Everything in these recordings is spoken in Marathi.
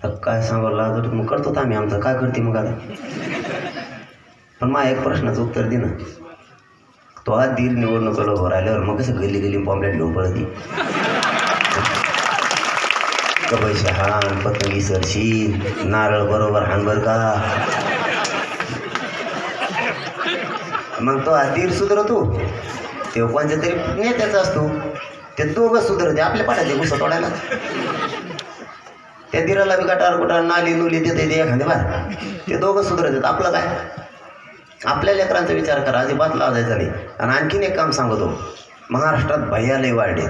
आता काय सांगावं लागत मग करतो तर आम्ही आमचं. काय करते मग आता? पण मा एक प्रश्नाचं उत्तर दे ना. तो आज दिल निवडणूक उभं राहिल्यावर मग कसं गल्ली गल्ली पॉम्पलेट घेऊन पळती? पैसे हाण पतंगी सरशी नारळ बरोबर हाणबर का? मग तो आधीर सुधरतो. ते कोणत्या तरी नेत्याचा असतो. ते दोघं सुधरते. आपल्या पाठाचे गुस्सा तोडायला. त्या दिराला बी गटार कुटार नाली नुली देते ते एखादे बाहेर. ते दोघं सुधरतात आपलं काय? आपल्या लेकरांचा विचार करा. अजिबात लावायचा नाही. आणि आणखीन एक काम सांगतो. महाराष्ट्रात भैयालय वाढलेत.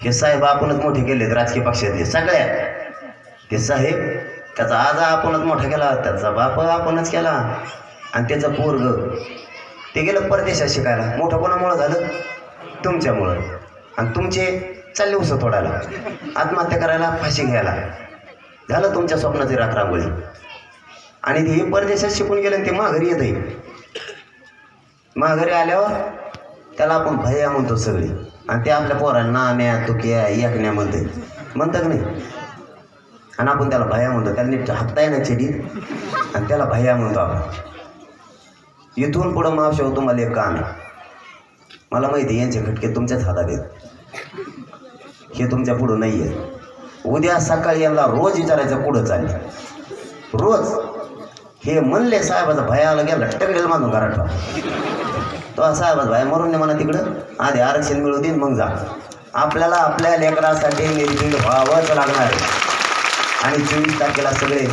हे साहेब आपणच मोठे केलेत राजकीय पक्षातले सगळ्या ते साहेब त्याचा आजा आपणच मोठा केला. त्याचा बाप आपणच केला. आणि त्याचं पोरग ते गेलं परदेशात शिकायला. मोठं कोणामुळं झालं? तुमच्यामुळं. आणि तुमचे चालले उसं तोडायला. आत्महत्या करायला फाशी घ्यायला. झालं तुमच्या स्वप्नाची राखरांगोळी आणि ते परदेशात शिकून गेले ते माघारी येत आहे माघारी आल्यावर त्याला आपण भया म्हणतो सगळी. आणि ते आपल्या पोरांना नाम्या तुक्या एकण्या म्हणते म्हणतं का नाही? आणि आपण त्याला भया म्हणतो. त्याला नीट हातता ना चेडीत. आणि त्याला भया म्हणतो आपण. इथून पुढं मावशा हो, तुम्हाला एक काम मला माहिती आहे यांचे खटके तुमच्याच हातात आहेत. हे तुमच्या पुढं नाही आहे. उद्या सकाळी यांना रोज विचारायचं पुढं चालले? रोज. हे म्हणले साहेबाचा भयाला गेला टकडेल मानून घराठा तो साहेबाचा भया मरून दे म्हणा तिकडं. आधी आरक्षण मिळू दे मग जा. आपल्याला आपल्या लेकरासाठी निर्भीड व्हावंच लागणार आहे. आणि चोवीस तारखेला सगळे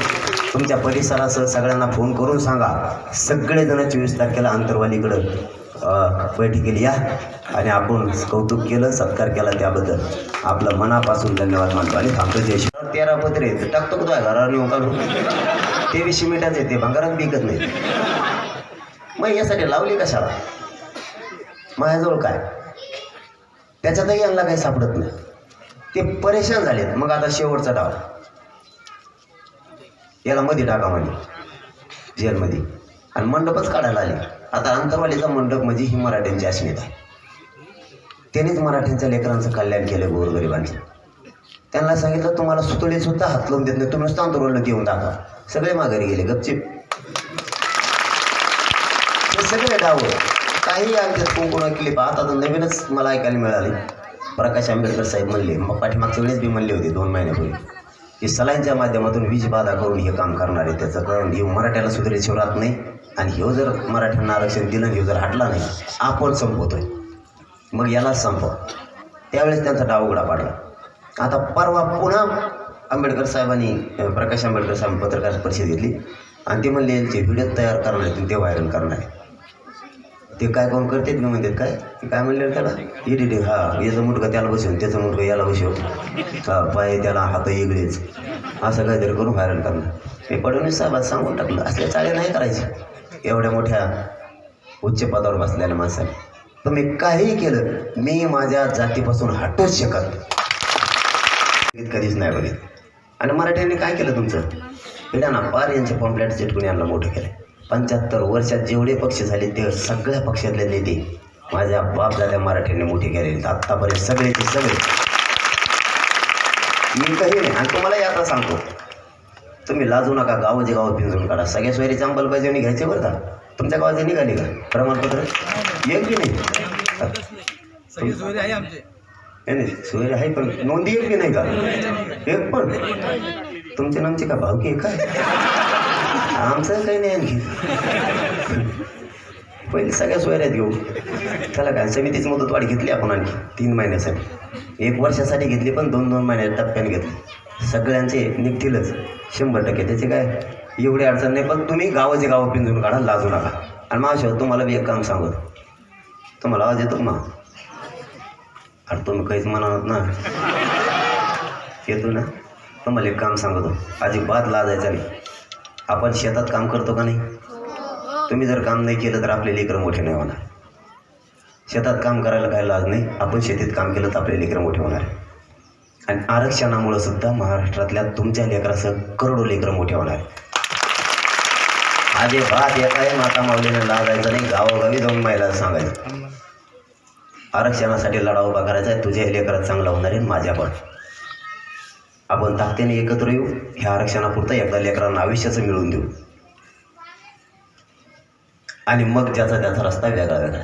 तुमच्या परिसरासह सगळ्यांना फोन करून सांगा. सगळेजण चोवीस तारखेला अंतरवालीकडं अ, केली या. आणि आपण कौतुक केलं सत्कार केला त्याबद्दल. आपलं मनापासून धन्यवाद मानतो आणि थांबतो. जय श्री तेरा पत्रे टाकतो कुठं आहे घरावर नेऊन काढून? ते बी सिमेंटाचे ते भंगारात बिकत नाही मग यासाठी लावली कशाला माझ्याजवळ काय? त्याच्यातही यांना काही सापडत नाही. ते परेशान झालेत. मग आता शेवटचा डाव. याला मध्ये टाका म्हणे. जेलमध्ये. आणि मंडपच काढायला आले. आता अंतरवालीचा मंडप म्हणजे ही मराठ्यांची अस्मिता आहे. त्यांनीच मराठ्यांच्या लेकरांचं कल्याण केलं गोरगरिबांचं. त्यांना सांगितलं तुम्हाला सुतळे सुद्धा हात लावून देत नाही. तुम्ही नुसतं अंतरवाला देऊन टाका. सगळे माघारी गेले. गपचिप. हे सगळे डाव काही आमच्यात कुंकुण क्लिप आता तर नवीनच मला ऐकायला मिळाले. प्रकाश आंबेडकर साहेब म्हणले मग पाठीमागच्या वेळेस बी म्हणले होते दोन महिन्यापूर्वी. की सलाईनच्या माध्यमातून वीज बाधा करून हे काम करणार आहे. त्याचं कारण हे मराठ्याला सुधारायची राहत नाही. आणि ह्यो जर मराठ्यांना आरक्षण दिलं हे ह्यो जर हटला नाही आपण संपवतोय. मग यालाच संपव. त्यावेळेस त्यांचा डाव उघडा पाडला आता परवा पुन्हा आंबेडकर साहेबांनी प्रकाश आंबेडकर साहेब पत्रकार परिषद घेतली. आणि ते म्हणले यांचे व्हिडिओ तयार करणार आहेत ते व्हायरल करणार आहे ते काय कोण करतेत मी म्हणतात काय? ते काय म्हणले त्याला? एडिटिंग हा याचं मुठकं त्याला बसवून त्याचं मुठकं याला बसवून हा पाय त्याला हात वेगळेच असं काहीतरी करून व्हायरल करणार. हे फडणवीस साहेबात सांगून टाकलं. असल्या चाळे नाही करायचे. एवढ्या मोठ्या उच्च पदावर बसलेल्या माणसाने. तुम्ही काहीही केलं मी माझ्या जातीपासून हटूच शकत कधीच नाही बघित आणि मराठ्यांनी काय केलं तुमचं? पिढ्यांना पार यांचे पॉम्प्लेट चिटकून यांना मोठं केलं पंच्याहत्तर वर्षात जेवढे पक्ष झाले ते सगळ्या पक्षातले नेते माझ्या बापदाद्या मराठ्यांनी मोठे केले आत्तापर्यंत सगळेचे सगळे. मी काही नाही आणि तुम्हाला याचा सांगतो. तुम्ही लाजू नका गावाचे गाव पिंजून काढा. सगळ्या सोयरीच्या अंमलबजावणी घ्यायचे बरं का? तुमच्या गावाचे निघाले का? प्रमाणपत्र? एक की नाही. नाही सोयरी आहे पण नोंदी एक की नाही का? एक पण? तुमचे नामचे का भावकी आहे काय? आमचं काही नाही आणखी. पहिले सगळ्या सोयऱ्यात घेऊ त्याला काय समितीच मुदतवाढ घेतली आपण आणखी तीन महिन्यासाठी. एक वर्षासाठी घेतली पण दोन दोन महिन्यात टप्प्याने घेतली. सगळ्यांचे निघतीलच शंभर टक्के. त्याचे काय एवढी अडचण नाही पण तुम्ही गावाचे गावं पिंजून काढा लाजू नका. आणि माझ्या तुम्हाला बी एक काम सांगत. तुम्हाला आवाज येतो का मग अरे तुम्ही काहीच म्हणत ना. येतो ना. तुम्हाला एक काम सांगतो. अजिबात लाजायचं नाही. आपण शेतात काम करतो का नाही? तुम्ही जर काम नाही केलं तर आपले लेकरं मोठे नाही होणार. शेतात काम करायला काही लाज नाही? आपण शेतीत काम केलं तर आपले लेकरं मोठे होणार. आणि आरक्षणामुळं सुद्धा महाराष्ट्रातल्या तुमच्या लेकरासह करोडो लेकरं मोठे होणार. अजिबात एकाही माता माऊलीने लाजायचं नाही गावोगावी जाऊन महिला सांगायचं. आरक्षणासाठी लढा उभा करायचा आहे तुझ्या लेकरात चांगला होणार आहे माझ्या पण. आपण ताकदीने एकत्र येऊ ह्या आरक्षणापुरतं एकदा लेकरांना आयुष्याचं मिळवून देऊ. आणि मग ज्याचा त्याचा रस्ता वेगळा वेगळा.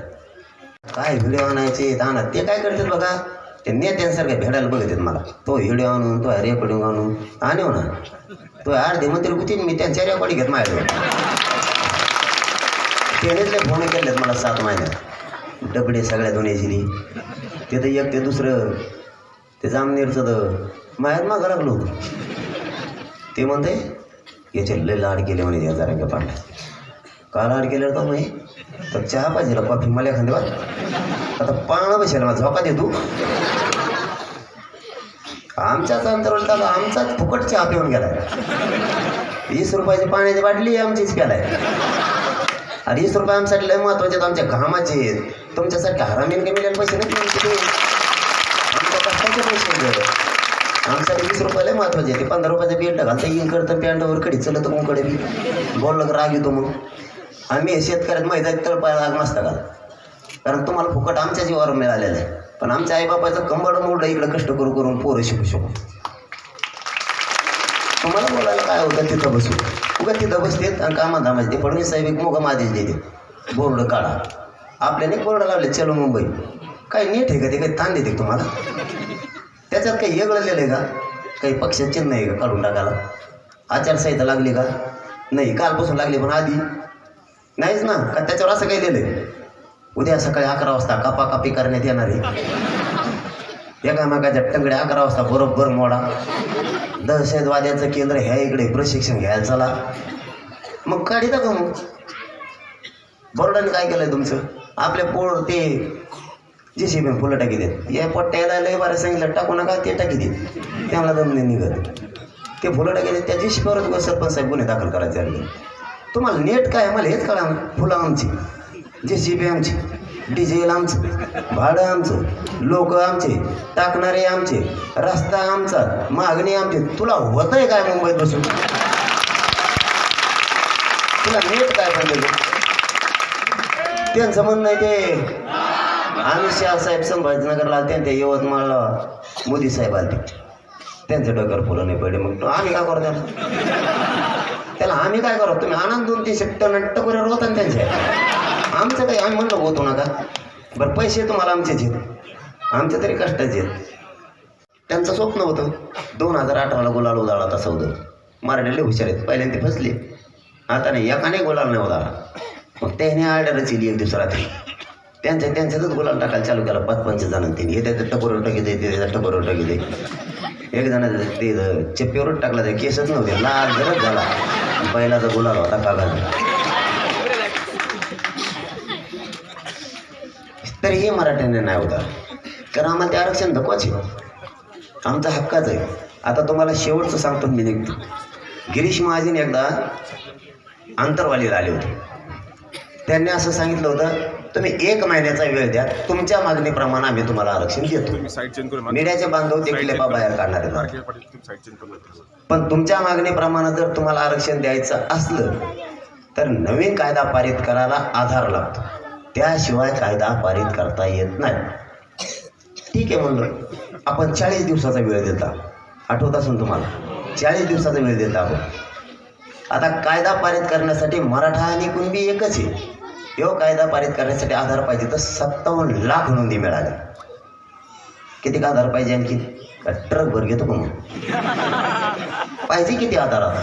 काय व्हिडिओ आणायचे आणा. ते काय करतात बघा? ते नेत्यांसारखं भेटायला बघत आहेत मला. तो व्हिडिओ आणून तो रेकॉर्डिंग आणून. आणू हो ना तो अर्धे मंत्री होती मी त्यांच्या रेकॉर्डिंग घेत माझ्याजवळ त्यानेच फोन केलेत मला सात महिन्यात. डबडे सगळ्या दोन्ही दिली ते तर एक ते दुसरं. ते जामनेरचं तर मायात मागं लागलो होतो. ते म्हणते याचे लय लाड केले म्हणे या जरा पाडला का लाड केलं तर म्हणे? तर चहा पाहिजे कॉफी मला एखादी बा. आता पाळणा बसेल मला झोका दे तू आमच्याच अंतरावर तर आमचाच फुकट चहा पिऊन गेलाय वीस रुपयाची पाण्याची बाटली आमचीच केलाय. अरे वीस रुपये आमच्यासाठी लय महत्त्वाचे आहेत आमच्या घामाचे आहेत. तुमच्यासारखे हरामीन कमी पैसे नाही आमच्या कष्टाचे पैसे आहेत वीस रुपयाला महत्त्वाचे ते पंधरा रुपयाचं पेंट घालता येईल करतं पॅन्टावर कडी चलत कोणकडे बी बोललं का राग येतो मग आम्ही शेतकऱ्यात माहिती तळपायला राग नसता का कारण तुम्हाला फुकट आमच्या जीवावर मिळालेलं आहे. पण आमच्या आईबापाचं कंबड मोडलं इकडं कष्ट करू करून पोरं शिकू शकू. तुम्हाला बोलायला काय होतं तिथं बसू. उगा तिथं बसतेत आणि कामात धामाचे ते फडणवीस साहेब एक मोगम आदेश देते. बोर्ड काढा. आपल्याने बोर्ड लावले चलो मुंबई. काय नीट आहे का ते? काही ताण देते तुम्हाला? त्याच्यात काही वेगळं आहे का? काही पक्षात चिन्ह आहे का काढून टाकायला? आचारसंहिता लागली का? नाही कालपासून लागली पण आधी. नाहीच ना का त्याच्यावर असं काही लिहिलंय? उद्या सकाळी अकरा वाजता कापाकापी करण्यात येणार आहे. एकामेकाच्या टंगड्या अकरा वाजता बरोबर मोडा. दहशतवाद्याचं केंद्र ह्या इकडे प्रशिक्षण घ्यायला चला. मग काढी टाका मग. बोर्डाने काय केलंय तुमचं? आपले पोळ ते जे सी बी फुलं टाकी देत. या पट्ट्याला लय बरं सांगितलं टाकू नका ते टाकी देत त्याला दम नाही निघत. ते फुलं टाकी देत त्या जी सी बीवर सरपंच साहेब गुन्हे दाखल करायचे आले. तुम्हाला नेट काय? आहे? मला हेच कळा फुलं आमची जे सी बी आमची डिझेल आमचं भाडं आमचं लोक आमचे टाकणारे आमचे रस्ता आमचा मागणी आमची. तुला होत आहे काय मुंबईत बसून? तुला नेट काय पाहिजे त्यांचं म्हणणं आहे ते आम्ही शहा साहेब संभाजीनगरला आलते ते यवतमाळला मोदी साहेब आलते. त्यांचं डोक्यावर फुलं नाही पडले. मग आम्ही काय करू त्याला त्याला आम्ही काय करू? तुम्ही आनंद दोन तीनशे टन टकोऱ्यावर होता ना त्यांच्या. आमचं काही आम्ही म्हणलं होतो नका. बरं पैसे तुम्हाला आमचेच आहेत. आमचे तरी कष्टाचे आहेत. त्यांचं स्वप्न होतं दोन हजार अठराला गुलाल उदाळा तसं होतं मराठीले हुशार आहेत. पहिल्यांदा ते फसले. आता नाही एकाने गुलाल नाही उदाळा मग त्याने आर्डरच येईल एक दिवस रात्री त्यांच्या त्यांच्यातच गुलाल टाकायला चालू केला. पाच पंच जणांनी त्यांनी. हे त्याचं टकोरवर टाकी दे ते त्याचं टाकी दे एक जणाचं ते चप्पीवरच टाकला ते केसच नव्हते. लाल गरज झाला. पहिला तर गुलाल होता कागद तरीही मराठ्याने नाही होता. कारण आम्हाला ते आरक्षण धकवाच आहे. आमचा हक्काच आहे. आता तुम्हाला शेवटचं सांगतो मी निघतो. गिरीश महाजन एकदा आंतरवालीला आले होते. त्यांनी असं सांगितलं होतं तुम्ही एक महिन्याचा वेळ द्या. तुमच्या मागणीप्रमाणे आम्ही तुम्हाला आरक्षण देतो. मीडियाचे बांधव ते क्लेपा बाहेर काढणार. पण तुमच्या मागणीप्रमाणे जर तुम्हाला आरक्षण द्यायचं असलं तर नवीन कायदा पारित करायला आधार लागतो. त्याशिवाय कायदा पारित करता येत नाही. ठीक आहे म्हणलं आपण चाळीस दिवसाचा वेळ देता. आठवत असून तुम्हाला? चाळीस दिवसाचा वेळ देता आपण. आता कायदा पारित करण्यासाठी मराठा आणि कुणबी एकच आहे. यो कायदा पारित करण्यासाठी आधार पाहिजे तर सत्तावन्न लाख नोंदी मिळाल्या. किती आधार पाहिजे आणखी? का ट्रक भर घेतो का मग पाहिजे किती आधार आता?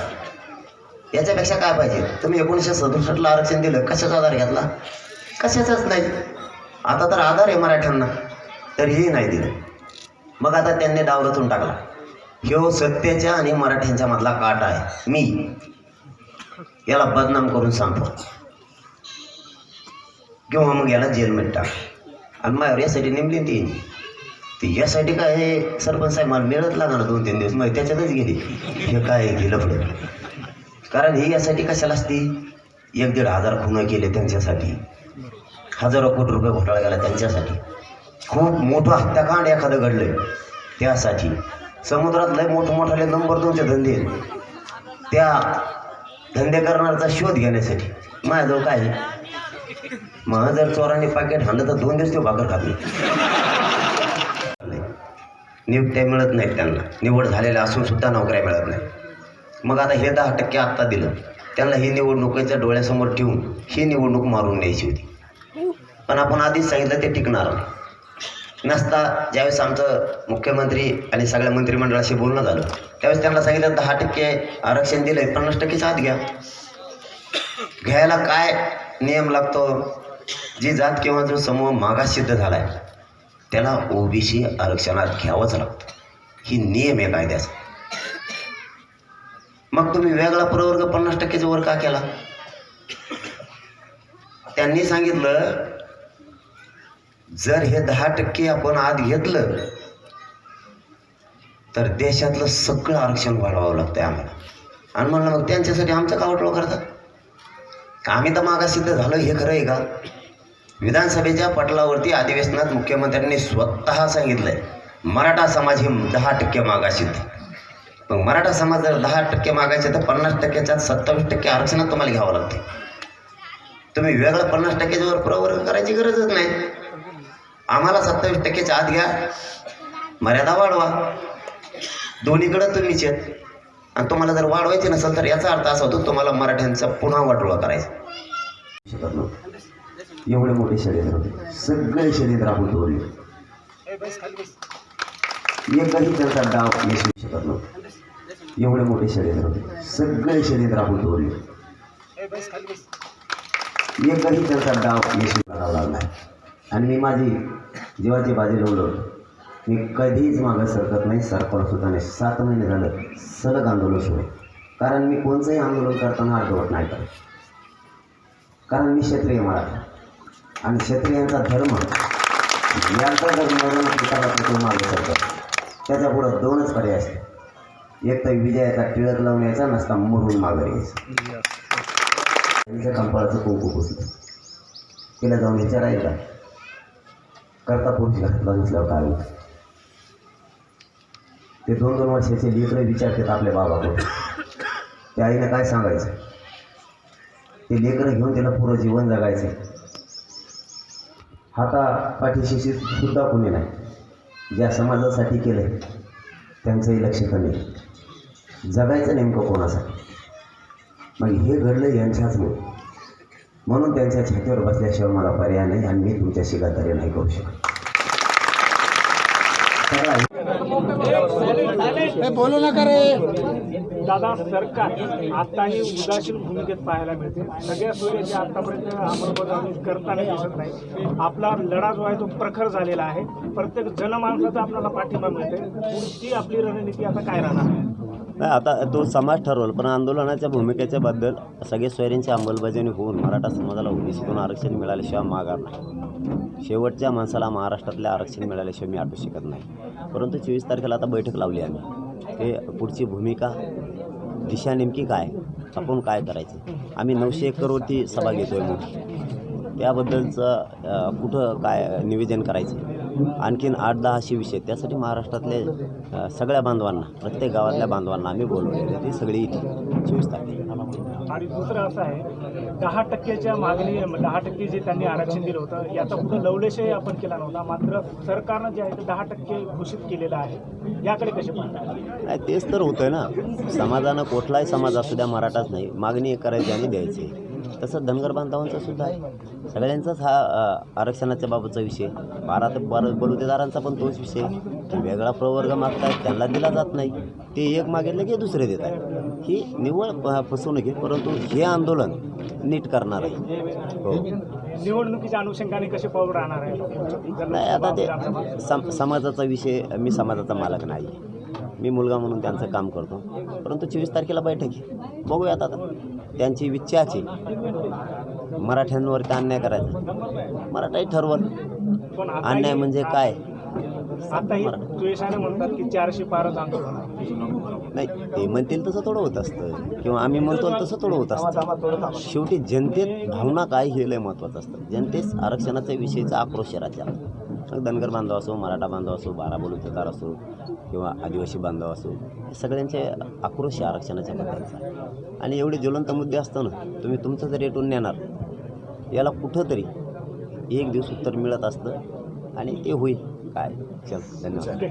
याच्यापेक्षा काय पाहिजे? तुम्ही एकोणीसशे सदुसष्टला आरक्षण दिलं कशाचा आधार घेतला? कशाचाच नाही. आता तर आधार आहे मराठ्यांना. तरीही नाही दिलं. मग आता त्यांनी डाव रचून टाकला. ह्यो सत्तेच्या आणि मराठ्यांच्या मधला काट आहे. मी याला बदनाम करून सांगतो. किंवा मग याला जेलमध्ये टाक आणि माझ्यावर यासाठी नेमली ती ती यासाठी काय हे सरपंच साहेब मला मिळत लागणार दोन तीन दिवस। मग त्याच्यातच गेली हे काय गेलं पुढे कारण ही यासाठी कशाला असती एक दीड हजार खुणं केले त्यांच्यासाठी हजारो कोटी रुपये घोटाळा गेला त्यांच्यासाठी खूप मोठं हत्याकांड एखादं घडलंय त्यासाठी। समुद्रात लय मोठमोठाले नंबर दोनचे धंदे त्या धंदे करणाऱ्याचा शोध घेण्यासाठी। माझ्याजवळ काय आहे? मग जर चोरांनी पाकिट हाणलं तर दोन दिवस ते भाकर खात. नाही. नियुक्त्या मिळत नाहीत त्यांना. निवड झालेल्या असून सुद्धा नोकऱ्या मिळत नाहीत. मग आता हे दहा टक्के आत्ता दिलं. त्यांना ही निवडणुकीच्या डोळ्यासमोर ठेवून ही निवडणूक मारून द्यायची होती. पण आपण आधीच सांगितलं ते टिकणार नाही. नसता ज्यावेळेस आमचं मुख्यमंत्री आणि सगळ्या मंत्रिमंडळाशी बोलणं झालं त्यावेळेस त्यांना सांगितलं दहा टक्के आरक्षण दिलं पन्नास टक्के आत घ्या. घ्यायला काय नियम लागतो? जी जात किंवा जो समूह मागास सिद्ध झाला आहे त्याला ओबीसी आरक्षणात घ्यावंच लागतं. ही नियम आहे कायद्याचा. मग तुम्ही वेगळा प्रवर्ग पन्नास टक्क्याचा वर का केला? त्यांनी सांगितलं जर हे दहा टक्के आपण आत घेतलं तर देशातलं सगळं आरक्षण वाढवावं लागतंय आम्हाला. आणि म्हणलं मग त्यांच्यासाठी आमचं का वाटलं करतात आम्ही तर मागासिद्ध झालं हे खरं आहे का? विधानसभेच्या पटलावरती अधिवेशनात मुख्यमंत्र्यांनी स्वतः सांगितलंय मराठा समाज हे दहा टक्के मागासिद्ध मग मराठा समाज जर दहा टक्के मागायचे तर पन्नास टक्क्याच्या सत्तावीस टक्के आरक्षणात तुम्हाला घ्यावं लागते तुम्ही वेगळं पन्नास टक्क्याच्या वर प्रवर्ग करायची गरजच नाही. आम्हाला सत्तावीस टक्क्याच्या आत घ्या. मर्यादा वाढवा. दोन्हीकडं तुम्हीच आहेत. आणि तुम्हाला जर वाढवायचे नसेल तर याचा अर्थ असा होतो तुम्हाला मराठ्यांचा पुन्हा वाटोळा करायचा. शकत नव्हतं एवढे मोठे षडयंत्र होते. सगळे षडयंत्र आपण तोडले एकही त्यांचा डाव यशू शकत नव्हतं. एवढे मोठे षडयंत्र होते. सगळे षडयंत्र आपण तोडले एकही त्यांचा डाव यशू करावा लागला आणि मी माझी जीवाची बाजी लावलं मी कधीच मागं सरकत नाही. सरकार सुद्धा नाही. सात महिने झालं सलग आंदोलन सुरू. आहे. कारण मी कोणचंही आंदोलन करताना अर्धवट नाही. करत कारण मी क्षत्रिय मराठा. आणि क्षत्रियांचा धर्म यांचा धर्म मागं मागे सरकत. त्याच्या पुढं दोनच पर्याय असतात. एक तर विजयाचा टिळक लावून यायचा नसता मरून मागं यायचा. त्यांच्या कंपाळाचं कुंकू पुसलं तिला जाऊन विचारायचा करता पुढची घातला नसल्यावर काय होतं? ते दोन दोन वर्षाचे लेकरं विचारतात आपल्या बाबाकडून. त्या आईनं काय सांगायचं? ते लेकरं घेऊन त्याला पुरं जीवन जगायचं हाता पाठीशी सुद्धा कोणी नाही. ज्या समाजासाठी केलं त्यांचंही लक्ष कमी जगायचं नेमकं कोणासाठी? मग हे घडलं यांच्याचमुळे. म्हणून त्यांच्या छातीवर बसल्याशिवाय मला पर्याय नाही आणि मी तुमच्याशी गद्दारी नाही करू शकत. बोलू नका रे. दादा सरकार आताही उदासीन भूमिकेत पाहायला मिळते. सगळ्या सोयीची आतापर्यंत अंमलबजावणी करताना दिसत नाही. आपला लढा जो आहे तो प्रखर झालेला आहे. प्रत्येक जनमानसाचा आपल्याला पाठिंबा मिळते ती आपली रणनीती आता काय राहणार? आहे नाही आता तो समाज ठरवल पण आंदोलनाच्या भूमिकेच्या बद्दल सगळे स्वैरींची अंमलबजावणी होऊन मराठा समाजाला ओबीसीतून आरक्षण मिळाल्याशिवाय माघार नाही. शेवटच्या माणसाला महाराष्ट्रातले आरक्षण मिळाल्याशिवाय मी आटू शकत नाही. परंतु चोवीस तारखेला आता बैठक लावली आम्ही. ते पुढची भूमिका दिशा नेमकी काय? आपण काय करायचं? आम्ही नऊशे एकरवरती सभा घेतो आहे मग त्याबद्दलचं कुठं काय निवेदन करायचं? आणखीन आठ दहा असे विषय त्यासाठी महाराष्ट्रातले सगळ्या बांधवांना प्रत्येक गावातल्या बांधवांना आम्ही बोलवलेले ते सगळे इथे चोवीस तारखेला. आणि दुसरं असं आहे दहा टक्क्याच्या मागणी दहा टक्के जे त्यांनी आरक्षण दिलं होतं याचा कुठं लवलेशही आपण केला नव्हता. मात्र सरकारनं जे आहे ते दहा टक्के घोषित केलेलं आहे. याकडे कसे नाही तेच तर होतं ना. समाजानं कुठलाही समाज असू द्या मराठाच नाही. मागणी करायची आणि द्यायची. तसं धनगर बांधवांचा सुद्धा आहे. सगळ्यांचाच हा आरक्षणाच्या बाबतचा विषय. बारा ते बारा बलुतेदारांचा पण तोच विषय की वेगळा प्रवर्ग मागतायत त्यांना दिला जात नाही. ते एक मागितलं की दुसरे देत आहेत. ही निव्वळ फसवणूक आहे. परंतु हे आंदोलन नीट करणार आहे. हो. निवडणुकीच्या अनुषंगाने कसे पाऊल राहणार आहे? नाही आता ते सम समाजाचा विषय मी समाजाचा मालक नाही. मी मुलगा म्हणून त्यांचं काम करतो. परंतु चोवीस तारखेला बैठक आहे. बघूयात आता. त्यांची इच्छाची मराठ्यांवरती अन्याय करायचा. मराठाही ठरवल. अन्याय म्हणजे काय? की चारशे पारच आहे. नाही ते म्हणतील तसं थोडं होत असतं. किंवा आम्ही म्हणतो तसं थोडं होत असतं. शेवटी जनतेत भावना काय हे लय महत्त्वाचं असतं. जनतेस आरक्षणाच्या विषयीचा आक्रोश आहे मग धनगर बांधव असो मराठा बांधव असो बारा बलुतेदार असो किंवा आदिवासी बांधव असो हे सगळ्यांचे आक्रोश आहे आरक्षणाच्या बद्दलचा आणि एवढे ज्वलंत मुद्दे असताना तुम्ही तुमचं जर रेटून नेणार याला कुठंतरी एक दिवस उत्तर मिळत असतं आणि ते होईल. काय? चल धन्यवाद.